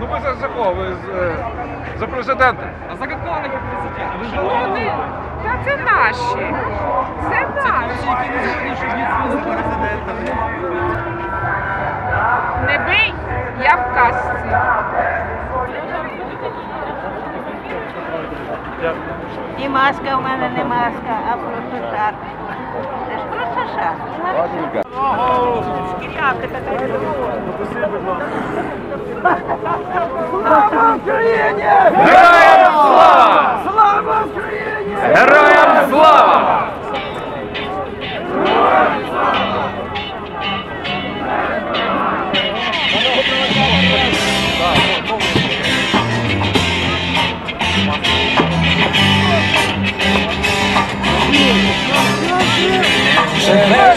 Ну ви за, за кого? Ви з, е, за президента? А за какого не президент? Ви ж Вони, та це наші. Це наші. які не згодні, щоб відсунути президента. Не бий, я в касці. І маска в мене не маска, а просто шар. Це ж просто шар. Шкіряка така. Героям слава! Слава Україні! Героям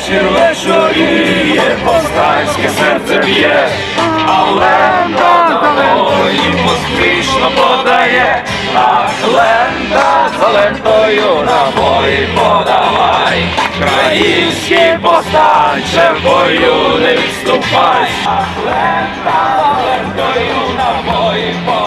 вечір вечоріє, повстанське серце б'є, а лента далекої поспішно подає, а лента за лентою набої подавай, Країнський повстанче в бою не відступай, а лента за лентою набої подавай,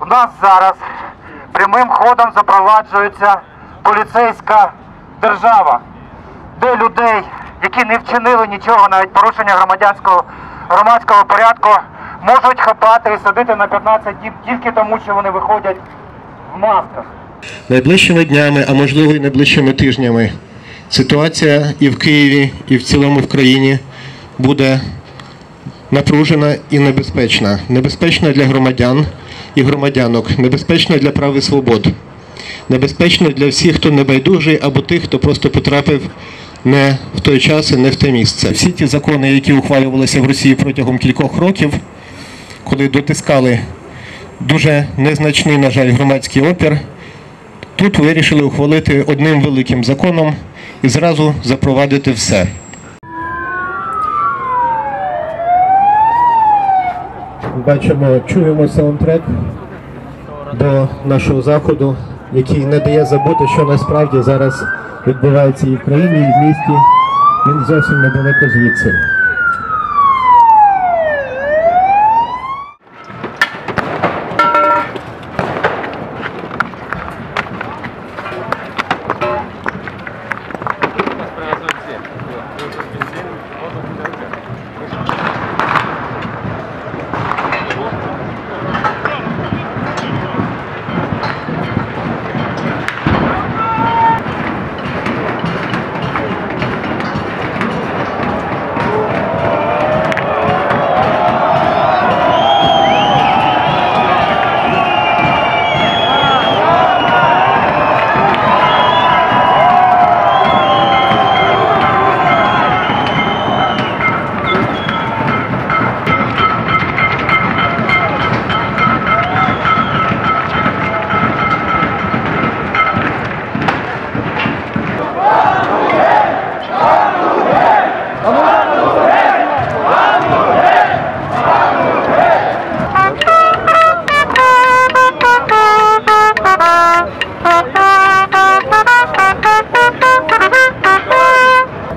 У нас зараз прямим ходом запроваджується поліцейська держава, де людей, які не вчинили нічого, навіть порушення громадянського громадського порядку, можуть хапати і садити на 15 діб тільки тому, що вони виходять в масках. Найближчими днями, а можливо і найближчими тижнями, ситуація і в Києві, і в цілому в країні буде напружена і небезпечна. Небезпечна для громадян і громадянок, небезпечна для прав і свобод, небезпечна для всіх, хто небайдужий, або тих, хто просто потрапив не в той час і не в те місце. Всі ті закони, які ухвалювалися в Росії протягом кількох років, коли дотискали дуже незначний, на жаль, громадський опір, тут вирішили ухвалити одним великим законом і зразу запровадити все. Бачимо, чуємо саундтрек до нашого заходу, який не дає забути, що насправді зараз відбувається і в країні, і в місті. Він зовсім недалеко звідси.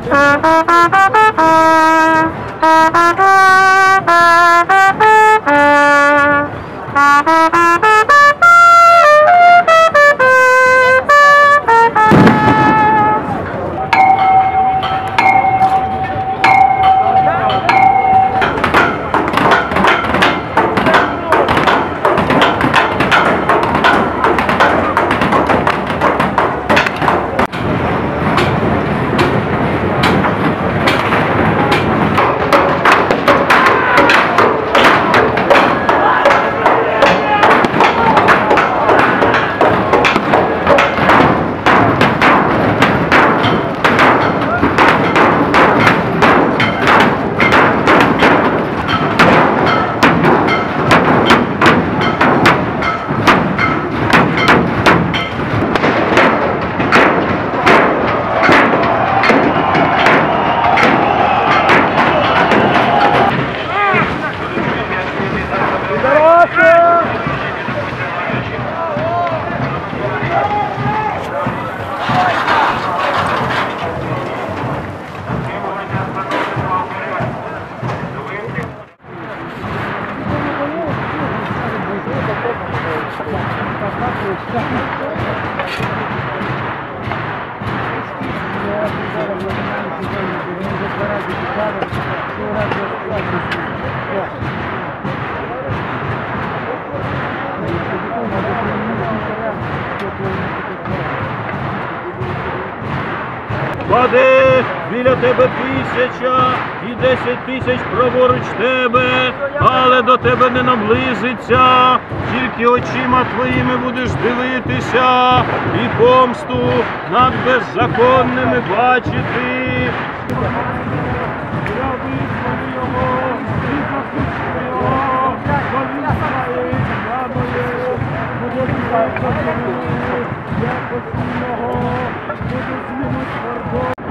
Thank you. Біля тебе тисяча і десять тисяч праворуч тебе, але до тебе не наблизиться, тільки очима твоїми будеш дивитися і помсту над беззаконними бачити. Я визволю його буду з ним